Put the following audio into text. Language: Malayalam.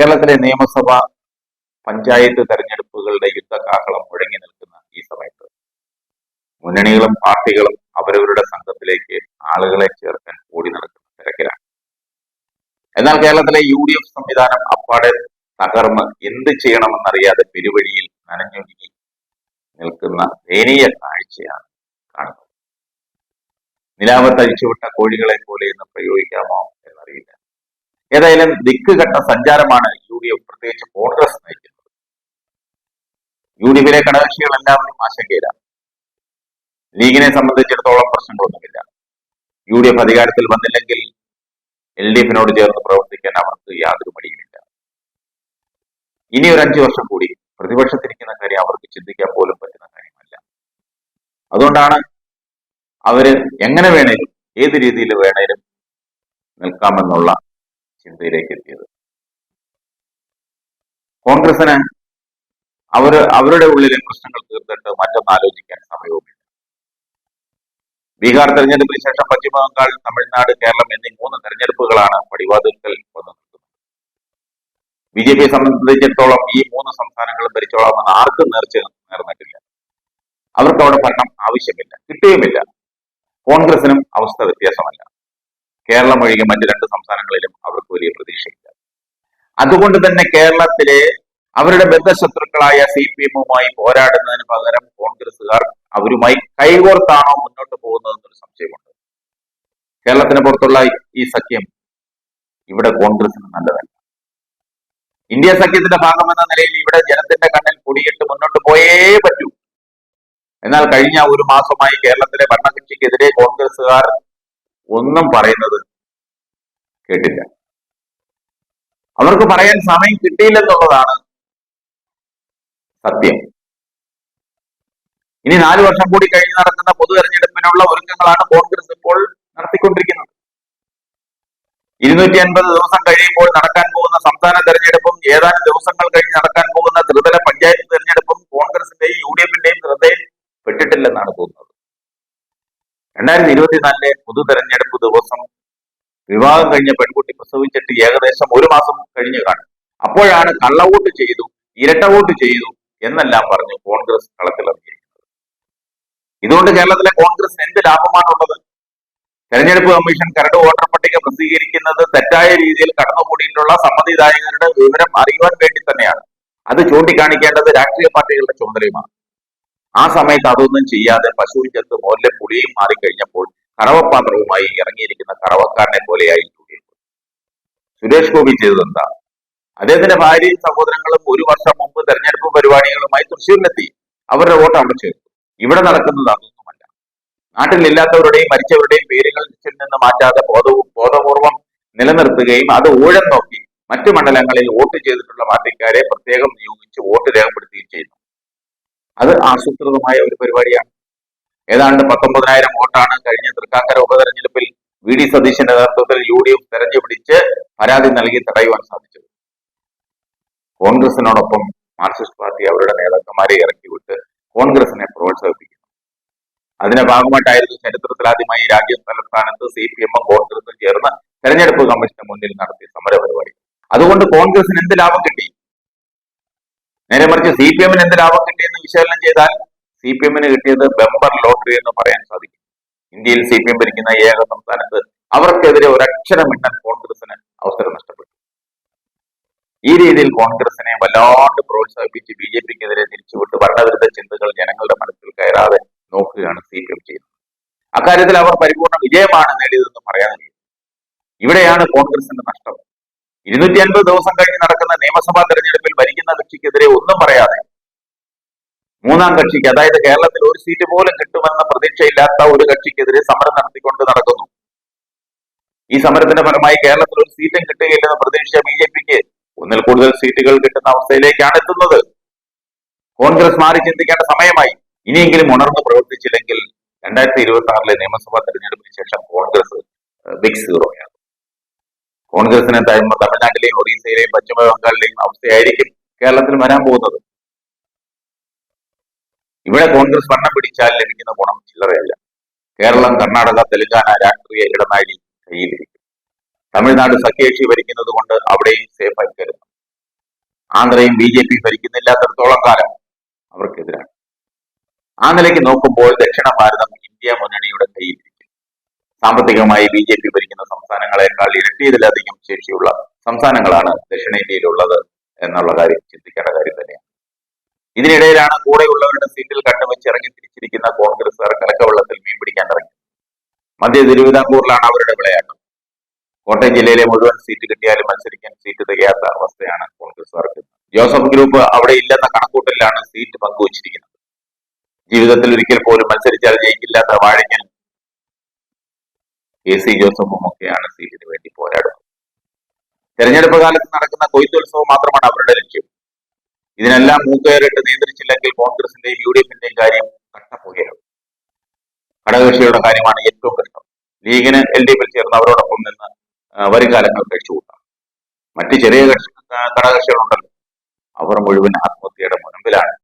കേരളത്തിലെ നിയമസഭ പഞ്ചായത്ത് തെരഞ്ഞെടുപ്പുകളുടെ യുദ്ധകാഹളം മുഴങ്ങി നിൽക്കുന്ന ഈ സമയത്ത് മുന്നണികളും പാർട്ടികളും അവരവരുടെ സംഘത്തിലേക്ക് ആളുകളെ ചേർക്കാൻ ഓടി നടക്കുന്ന തിരക്കിലാണ്. എന്നാൽ കേരളത്തിലെ യു ഡി എഫ് സംവിധാനം അപ്പാടെ തകർന്ന് എന്ത് ചെയ്യണമെന്നറിയാതെ പെരുവഴിയിൽ നനഞ്ഞൊഴുകി നിൽക്കുന്ന ദയനീയ കാഴ്ചയാണ് കാണുന്നത്. നിലാവത്തഴിച്ചുവിട്ട കോഴികളെ പോലെ ഇന്ന് പ്രയോഗിക്കാമോ എന്നറിയില്ല. ഏതായാലും ദിക്കുകെട്ട സഞ്ചാരമാണ് യു ഡി എഫ് പ്രത്യേകിച്ച് കോൺഗ്രസ് നയിക്കുന്നത്. യു ഡി എഫിലെ ഘടകകക്ഷികൾ എല്ലാവരും ആശങ്കയിലാണ് ലീഗിനെ സംബന്ധിച്ചിടത്തോളം പ്രശ്നങ്ങളൊന്നുമില്ല. യു ഡി എഫ് അധികാരത്തിൽ വന്നില്ലെങ്കിൽ എൽ ഡി എഫിനോട് ചേർന്ന് പ്രവർത്തിക്കാൻ അവർക്ക് യാതൊരു മടിയുമില്ല. ഇനി ഒരു അഞ്ചു വർഷം കൂടി പ്രതിപക്ഷത്തിരിക്കുന്ന കാര്യം അവർക്ക് ചിന്തിക്കാൻ പോലും പറ്റുന്ന കാര്യമല്ല. അതുകൊണ്ടാണ് അവർ എങ്ങനെ വേണേലും ഏത് രീതിയിൽ വേണേലും നിൽക്കാമെന്നുള്ള ചിന്തയിലേക്ക് എത്തിയത്. കോൺഗ്രസിന് അവർ അവരുടെ ഉള്ളിലെ പ്രശ്നങ്ങൾ തീർത്തിട്ട് മറ്റൊന്ന് ആലോചിക്കാൻ സമയവുമില്ല. ബീഹാർ തെരഞ്ഞെടുപ്പിന് ശേഷം പശ്ചിമ ബംഗാൾ തമിഴ്നാട് കേരളം എന്നീ മൂന്ന് തെരഞ്ഞെടുപ്പുകളാണ് പടിവാതിൽക്കൽ വന്നു നിൽക്കുന്നത്. ബി ജെ പിയെ സംബന്ധിച്ചിടത്തോളം ഈ മൂന്ന് സംസ്ഥാനങ്ങളും ഭരിച്ചോളാമെന്ന് ആർക്കും നേർച്ച നേർന്നിട്ടില്ല. അവർക്ക് അവിടെ ഭരണം ആവശ്യമില്ല കിട്ടുകയുമില്ല കോൺഗ്രസിനും അവസ്ഥ വ്യത്യാസമല്ല. കേരളം ഒഴികെ മറ്റ് രണ്ട് സംസ്ഥാനങ്ങളിലും അവർക്ക് വലിയ പ്രതീക്ഷയില്ല. അതുകൊണ്ട് തന്നെ കേരളത്തിലെ അവരുടെ ബദ്ധശത്രുക്കളായ സി പി എമ്മുമായി പോരാടുന്നതിന് പകരം കോൺഗ്രസുകാർ അവരുമായി കൈകോർത്താണോ മുന്നോട്ട് പോകുന്നതെന്നൊരു സംശയമുണ്ട്. കേരളത്തിന് പുറത്തുള്ള ഈ സഖ്യം ഇവിടെ കോൺഗ്രസിന് നല്ലതല്ല. ഇന്ത്യ സഖ്യത്തിന്റെ ഭാഗമെന്ന നിലയിൽ ഇവിടെ ജനത്തിന്റെ കണ്ണിൽ പൊടിയിട്ട് മുന്നോട്ട് പോയേ പറ്റൂ. എന്നാൽ കഴിഞ്ഞ ഒരു മാസമായി കേരളത്തിലെ ഭരണകക്ഷിക്കെതിരെ കോൺഗ്രസുകാർ ഒന്നും പറയുന്നത് കേട്ടില്ല. അവർക്ക് പറയാൻ സമയം കിട്ടിയില്ലെന്നുള്ളതാണ് സത്യം. ഇനി നാല് വർഷം കൂടി കഴിഞ്ഞ് നടക്കുന്ന പൊതു തെരഞ്ഞെടുപ്പിനുള്ള ഒരുക്കങ്ങളാണ് കോൺഗ്രസ് ഇപ്പോൾ നടത്തിക്കൊണ്ടിരിക്കുന്നത്. ഇരുന്നൂറ്റി അൻപത് ദിവസം കഴിയുമ്പോൾ നടക്കാൻ പോകുന്ന സംസ്ഥാന തെരഞ്ഞെടുപ്പും ഏതാനും ദിവസങ്ങൾ കഴിഞ്ഞ് പോകുന്ന ത്രിതല പഞ്ചായത്ത് തെരഞ്ഞെടുപ്പും കോൺഗ്രസിന്റെയും യു ഡി എഫിന്റെയും ശ്രദ്ധയിൽ പെട്ടിട്ടില്ലെന്നാണ് തോന്നുന്നത് രണ്ടായിരത്തി ഇരുപത്തിനാലിലെ പൊതു തെരഞ്ഞെടുപ്പ് ദിവസം വിവാഹം കഴിഞ്ഞ പെൺകുട്ടി പ്രസവിച്ചിട്ട് ഏകദേശം ഒരു മാസം കഴിഞ്ഞു കാണും. അപ്പോഴാണ് കള്ളവോട്ട് ചെയ്തു ഇരട്ട വോട്ട് ചെയ്തു എന്നെല്ലാം പറഞ്ഞ് കോൺഗ്രസ് കളത്തിലിറങ്ങിയിരിക്കുന്നത് ഇതുകൊണ്ട് കേരളത്തിലെ കോൺഗ്രസ് എന്ത് ലാഭമാണുള്ളത്? തെരഞ്ഞെടുപ്പ് കമ്മീഷൻ കരട് വോട്ടർ പട്ടിക പ്രസിദ്ധീകരിക്കുന്നത് തെറ്റായ രീതിയിൽ കടന്നുകൂടിയിട്ടുള്ള സമ്മതിദായകരുടെ വിവരം അറിയുവാൻ വേണ്ടി തന്നെയാണ്. അത് ചൂണ്ടിക്കാണിക്കേണ്ടത് രാഷ്ട്രീയ പാർട്ടികളുടെ ചുമതലയുമാണ്. ആ സമയത്ത് അതൊന്നും ചെയ്യാതെ പശുവിൻ ചെത്ത് മോലിലെ പുളിയും മാറിക്കഴിഞ്ഞപ്പോൾ കറവപ്പാത്രവുമായി ഇറങ്ങിയിരിക്കുന്ന കറവക്കാരനെ പോലെയായി സുരേഷ് ഗോപി ചെയ്തതെന്താ? അദ്ദേഹത്തിന്റെ ഭാര്യയും സഹോദരങ്ങളും ഒരു വർഷം മുമ്പ് തെരഞ്ഞെടുപ്പ് പരിപാടികളുമായി തൃശ്ശൂരിലെത്തി. അവരുടെ വോട്ട് അവിടെ ചേർത്തു. ഇവിടെ നടക്കുന്നത് അതൊന്നുമല്ല. നാട്ടിലില്ലാത്തവരുടെയും മരിച്ചവരുടെയും പേരുകൾ നിന്ന് മാറ്റാതെ ബോധവും ബോധപൂർവം നിലനിർത്തുകയും അത് ഊഴം നോക്കി മറ്റു മണ്ഡലങ്ങളിൽ വോട്ട് ചെയ്തിട്ടുള്ള പാർട്ടിക്കാരെ പ്രത്യേകം നിയോഗിച്ച് വോട്ട് രേഖപ്പെടുത്തുകയും ചെയ്യുന്നു. അത് ആസൂത്രിതമായ ഒരു പരിപാടിയാണ്. ഏതാണ്ട് പത്തൊമ്പതിനായിരം വോട്ടാണ് കഴിഞ്ഞ തൃക്കാക്കര ഉപതെരഞ്ഞെടുപ്പിൽ വി ഡി സതീശന്റെ നേതൃത്വത്തിൽ യു ഡി എഫ് തെരഞ്ഞുപിടിച്ച് പരാതി നൽകി തടയുവാൻ സാധിച്ചത്. കോൺഗ്രസിനോടൊപ്പം മാർക്സിസ്റ്റ് പാർട്ടി അവരുടെ നേതാക്കന്മാരെ ഇറക്കിവിട്ട് കോൺഗ്രസിനെ പ്രോത്സാഹിപ്പിക്കുന്നു. അതിന്റെ ഭാഗമായിട്ടായിരുന്നു ചരിത്രത്തിലാദ്യമായി രാജ്യം തലസ്ഥാനത്ത് സി പി എമ്മും കോൺഗ്രസും ചേർന്ന് തെരഞ്ഞെടുപ്പ് കമ്മീഷന് മുന്നിൽ നടത്തിയ സമര പരിപാടി അതുകൊണ്ട് കോൺഗ്രസിന് എന്ത് ലാഭം കിട്ടി? നേരെ മറിച്ച് സി പി എമ്മിന് എന്ത് ലാഭം കിട്ടിയെന്ന് വിശകലനം ചെയ്താൽ സി പി എമ്മിന് കിട്ടിയത് ബെമ്പർ ലോട്ടറി എന്ന് പറയാൻ സാധിക്കും. ഇന്ത്യയിൽ സി പി എം ഭരിക്കുന്ന ഏക സംസ്ഥാനത്ത് അവർക്കെതിരെ ഒരക്ഷരം ഇട്ടാൻ കോൺഗ്രസിന് അവസരം നഷ്ടപ്പെട്ടു. ഈ രീതിയിൽ കോൺഗ്രസിനെ വല്ലാണ്ട് പ്രോത്സാഹിപ്പിച്ച് ബി ജെ പിക്കെതിരെ തിരിച്ചുവിട്ട് ഭരണവിരുദ്ധ ചിന്തകൾ ജനങ്ങളുടെ മനസ്സിൽ കയറാതെ നോക്കുകയാണ് സി പി എം ചെയ്യുന്നത്. അക്കാര്യത്തിൽ അവർ പരിപൂർണ വിജയമാണ് നേടിയതെന്ന് പറയാൻ കഴിയും. ഇവിടെയാണ് കോൺഗ്രസിന്റെ നഷ്ടം. ഇരുന്നൂറ്റി അൻപത് ദിവസം കഴിഞ്ഞ് നടക്കുന്ന നിയമസഭാ തെരഞ്ഞെടുപ്പിൽ ഭരിക്കുന്ന കക്ഷിക്കെതിരെ ഒന്നും പറയാതെ മൂന്നാം കക്ഷിക്ക് അതായത് കേരളത്തിൽ ഒരു സീറ്റ് പോലും കിട്ടുമെന്ന പ്രതീക്ഷയില്ലാത്ത ഒരു കക്ഷിക്കെതിരെ സമരം നടത്തിക്കൊണ്ട് നടക്കുന്നു. ഈ സമരത്തിന്റെ ഫലമായി കേരളത്തിൽ ഒരു സീറ്റും കിട്ടുകയില്ലെന്ന് പ്രതീക്ഷിച്ച ബി ജെ പിക്ക്. ഒന്നിൽ കൂടുതൽ സീറ്റുകൾ കിട്ടുന്ന അവസ്ഥയിലേക്കാണ് എത്തുന്നത്. കോൺഗ്രസ് മാറി ചിന്തിക്കേണ്ട സമയമായി. ഇനിയെങ്കിലും ഉണർന്ന് പ്രവർത്തിച്ചില്ലെങ്കിൽ രണ്ടായിരത്തി ഇരുപത്തി ആറിലെ നിയമസഭാ തെരഞ്ഞെടുപ്പിന് ശേഷം കോൺഗ്രസ് ബിഗ് സീറോയാണ് കോൺഗ്രസിന് തമിഴ് തമിഴ്നാട്ടിലെയും ഒറീസയിലെയും പശ്ചിമ ബംഗാളിലെയും അവസ്ഥയായിരിക്കും കേരളത്തിൽ വരാൻ പോകുന്നത്. ഇവിടെ കോൺഗ്രസ് ഭരണം പിടിച്ചാൽ ലഭിക്കുന്ന ഗുണം ചില്ലറയല്ല. കേരളം കർണാടക തെലങ്കാന രാഷ്ട്രീയ ഇടനാഴി കയ്യിലിരിക്കും. തമിഴ്നാട് സഖ്യകക്ഷി ഭരിക്കുന്നത് കൊണ്ട് അവിടെയും സേഫ് ആയി കരുതും ആന്ധ്രയും ബി ജെ പി ഭരിക്കുന്നില്ലാത്തടത്തോളം കാലം അവർക്കെതിരാണ്. ആ നിലയ്ക്ക് നോക്കുമ്പോൾ ദക്ഷിണ ഭാരതം ഇന്ത്യ മുന്നണിയുടെ കയ്യിലിരിക്കും. സാമ്പത്തികമായി ബി ജെ പി ഭരിക്കുന്ന സംസ്ഥാനങ്ങളെക്കാൾ ഇരട്ടിയതിലധികം ശേഷിയുള്ള സംസ്ഥാനങ്ങളാണ് ദക്ഷിണേന്ത്യയിലുള്ളത് എന്നുള്ള കാര്യം ചിന്തിക്കേണ്ട കാര്യം തന്നെയാണ്. ഇതിനിടയിലാണ് കൂടെയുള്ളവരുടെ സീറ്റിൽ കണ്ടുവച്ച് ഇറങ്ങി തിരിച്ചിരിക്കുന്ന കോൺഗ്രസുകാർ കലക്കവെള്ളത്തിൽ മീൻ പിടിക്കാൻ ഇറങ്ങി. മധ്യ തിരുവിതാംകൂറിലാണ് അവരുടെ വിളയാട്ടം. കോട്ടയം ജില്ലയിലെ മുഴുവൻ സീറ്റ് കിട്ടിയാലും മത്സരിക്കാൻ സീറ്റ് തികയാത്ത അവസ്ഥയാണ് കോൺഗ്രസുകാർക്ക് ജോസഫ് ഗ്രൂപ്പ് അവിടെ ഇല്ലെന്ന കണക്കൂട്ടലിലാണ് സീറ്റ് പങ്കുവച്ചിരിക്കുന്നത്. ജീവിതത്തിൽ ഒരിക്കൽ പോലും മത്സരിച്ചാൽ ജയിക്കില്ലാത്ത വാഴഞ്ഞൻ കെ സി ജോസഫും ഒക്കെയാണ് സീറ്റിന് വേണ്ടി പോരാടുന്നത്. തെരഞ്ഞെടുപ്പ് കാലത്ത് നടക്കുന്ന കൊയ്ത്തുത്സവം മാത്രമാണ് അവരുടെ ലക്ഷ്യം. ഇതിനെല്ലാം മൂക്കേറിട്ട് നിയന്ത്രിച്ചില്ലെങ്കിൽ കോൺഗ്രസിന്റെയും യു ഡി എഫിന്റെയും കാര്യം കട്ടപ്പുകയാകും ഘടകകക്ഷികളുടെ കാര്യമാണ് ഏറ്റവും കഷ്ടം. ലീഗിന് എൽ ഡി എഫിൽ ചേർന്ന് അവരോടൊപ്പം നിന്ന് വരും കാലങ്ങൾ കഴിച്ചുകൂട്ടാം. മറ്റ് ചെറിയ കക്ഷി ഘടകകക്ഷികളുണ്ടല്ലോ. അവർ മുഴുവൻ ആത്മഹത്യയുടെ മുൻപിലാണ്.